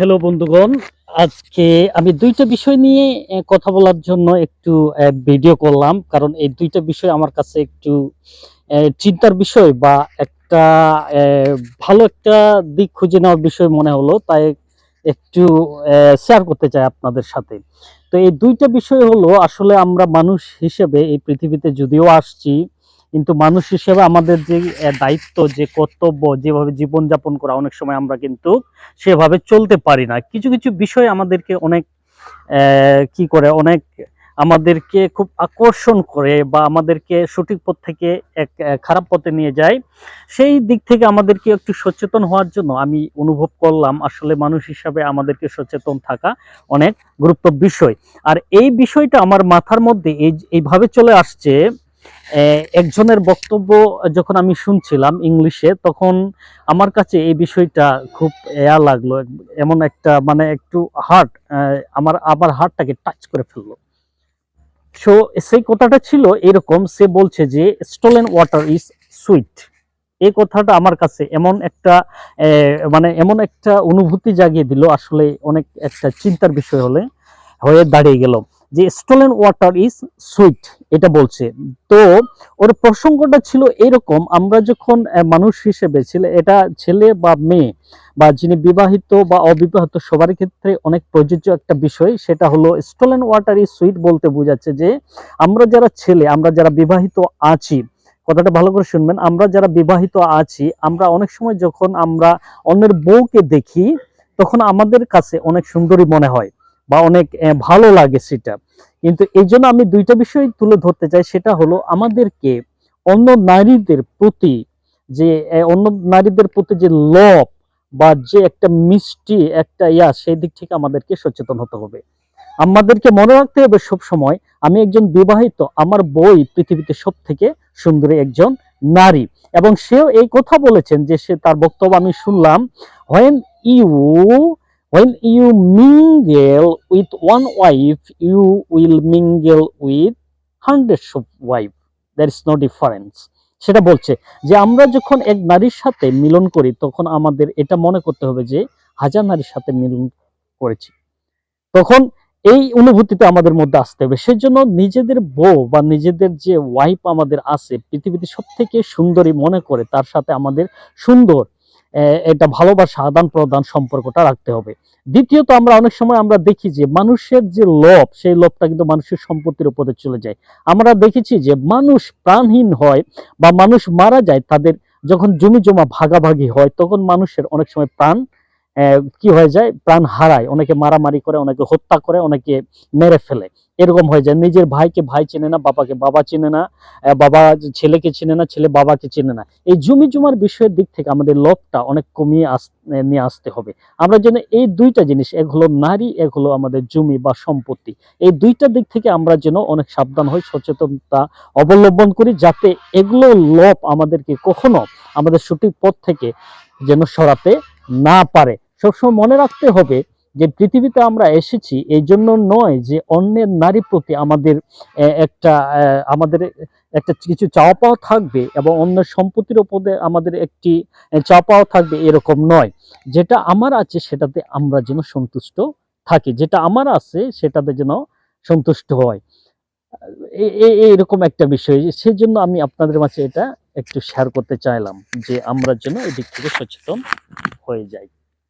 Hello বন্ধুগণ, আজকে আমি দুইটা বিষয় নিয়ে কথা বলার জন্য একটু ভিডিও করলাম। কারণ এই দুইটা বিষয় আমার কাছে একটু চিন্তার বিষয় বা একটা ভালো একটা দিক খুঁজে নেওয়ার বিষয় মনে হলো। তাই একটু শেয়ার করতে চাই আপনাদের সাথে। তো এই দুইটা বিষয় হলো, আসলে আমরা মানুষ হিসেবে এই পৃথিবীতে যদিও আসছি কিন্তু মানুষ হিসেবে আমাদের যে দায়িত্ব, যে কর্তব্য, যেভাবে জীবনযাপন করা অনেক সময় আমরা কিন্তু সেভাবে চলতে পারি না। কিছু কিছু বিষয় আমাদেরকে অনেক কি করে, অনেক আমাদেরকে খুব আকর্ষণ করে বা আমাদেরকে সঠিক পথ থেকে এক খারাপ পথে নিয়ে যায়, সেই দিক থেকে আমাদেরকে একটু সচেতন হওয়ার জন্য আমি অনুভব করলাম আসলে মানুষ হিসাবে আমাদেরকে সচেতন থাকা অনেক গুরুত্ব বিষয়। আর এই বিষয়টা আমার মাথার মধ্যে এই, এইভাবে চলে আসছে একজনের বক্তব্য যখন আমি শুনছিলাম ইংলিশে, তখন আমার কাছে এই বিষয়টা খুব এয়া লাগল, এমন একটা মানে একটু হার্ট আমার আবার হার্টটাকে টাচ করে ফেলল। সো সেই কথাটা ছিল এরকম, সে বলছে যে স্টোলেন ওয়াটার ইজ সুইট এই কথাটা আমার কাছে এমন একটা মানে এমন একটা অনুভূতি জাগিয়ে দিল, আসলে অনেক একটা চিন্তার বিষয় হলে, হয়ে দাঁড়িয়ে গেল। যে স্টোলেন ওয়াটার ইজ সুইট এটা বলছে। তো ওর প্রসঙ্গটা ছিল এরকম, আমরা যখন মানুষ হিসেবে ছেলে, এটা ছেলে বা মেয়ে বা যিনি বিবাহিত বা অবিবাহিত সবার ক্ষেত্রে অনেক প্রযোজ্য একটা বিষয়, সেটা হলো স্টোলেন ওয়াটার ইজ সুইট বলতে বোঝাচ্ছে যে, আমরা যারা ছেলে, আমরা যারা বিবাহিত আছি, কথাটা ভালো করে শুনবেন, আমরা যারা বিবাহিত আছি, আমরা অনেক সময় যখন আমরা অন্যের বউকে দেখি, তখন আমাদের কাছে অনেক সুন্দরী মনে হয়। বা অনেক ভালো লাগে সেটা। কিন্তু এই জন্য আমি দুইটা বিষয় তুলে ধরতে চাই, সেটা হলো আমাদেরকে অন্য নারীদের প্রতি যে অন্য নারীদের প্রতি যে লভ বা যে একটা মিষ্টি, একটা ইয়া, সেই দিক থেকে আমাদেরকে সচেতন হতে হবে। আমাদেরকে মনে রাখতে হবে সব সময় আমি একজন বিবাহিত, আমার বই পৃথিবীতে সব থেকে সুন্দরী একজন নারী। এবং সেও এই কথা বলেছেন যে, সে তার বক্তব্য আমি শুনলাম when you when you mingle with one wife, you will mingle with hundreds of wife there is no difference. সেটা বলছে যে আমরা যখন এক নারীর সাথে মিলন করি, তখন আমাদের এটা মনে করতে হবে যে হাজার নারীর সাথে মিলন করেছি। তখন এই অনুভূতিটা আমাদের মধ্যে আসতে হবে। সেজন্য নিজেদের বউ বা নিজেদের যে ওয়াইফ আমাদের আছে, পৃথিবীতে সব থেকে সুন্দরী মনে করে, তার সাথে আমাদের সুন্দর এটা ভালোবাসা আদান প্রদান সম্পর্কটা রাখতে হবে। দ্বিতীয়ত আমরা অনেক সময় আমরা দেখি যে মানুষের যে লোভ, সেই লোভটা কিন্তু মানুষের সম্পত্তির উপরে চলে যায়। আমরা দেখেছি যে মানুষ প্রাণহীন হয় বা মানুষ মারা যায়, তাদের যখন জমি জমা ভাগাভাগি হয়, তখন মানুষের অনেক সময় প্রাণ কি হয়ে যায়? প্রাণ হারায়। অনেকে মারামারি করে, অনেকে হত্যা করে, অনেকে মেরে ফেলে। এরকম হয়ে যায়। নিজের ভাইকে ভাই চেনে না, বাবাকে বাবা চেনে না বাবা ছেলেকে চেনে না, ছেলে বাবাকে চেনে না। এই জমি জমার বিষয়ের দিক থেকে আমাদের লোভটা অনেক কমিয়ে আস নিয়ে আসতে হবে। আমরা যেন এই দুইটা জিনিস, এক হলো নারী, এক হলো আমাদের জমি বা সম্পত্তি। এই দুইটা দিক থেকে আমরা যেন অনেক সাবধান হই, সচেতনতা অবলম্বন করি, যাতে এগুলো লোভ আমাদেরকে কখনো আমাদের সঠিক পথ থেকে যেন সরাতে না পারে। সবসময় মনে রাখতে হবে যে পৃথিবীতে আমরা এসেছি এই জন্য নয় যে অন্যের নারী প্রতি আমাদের একটা আমাদের একটা কিছু চাওয়া পাওয়া থাকবে এবং অন্যের সম্পত্তির ওপরে আমাদের একটি চাওয়া পাওয়া থাকবে এরকম নয়। যেটা আমার আছে সেটাতে আমরা যেন সন্তুষ্ট থাকি। যেটা আমার আছে সেটাতে যেন সন্তুষ্ট হয়। এরকম একটা বিষয়। সেজন্য আমি আপনাদের মাঝে এটা একটু শেয়ার করতে চাইলাম যে আমরা যেন এদিক দিক থেকে সচেতন হয়ে যাই।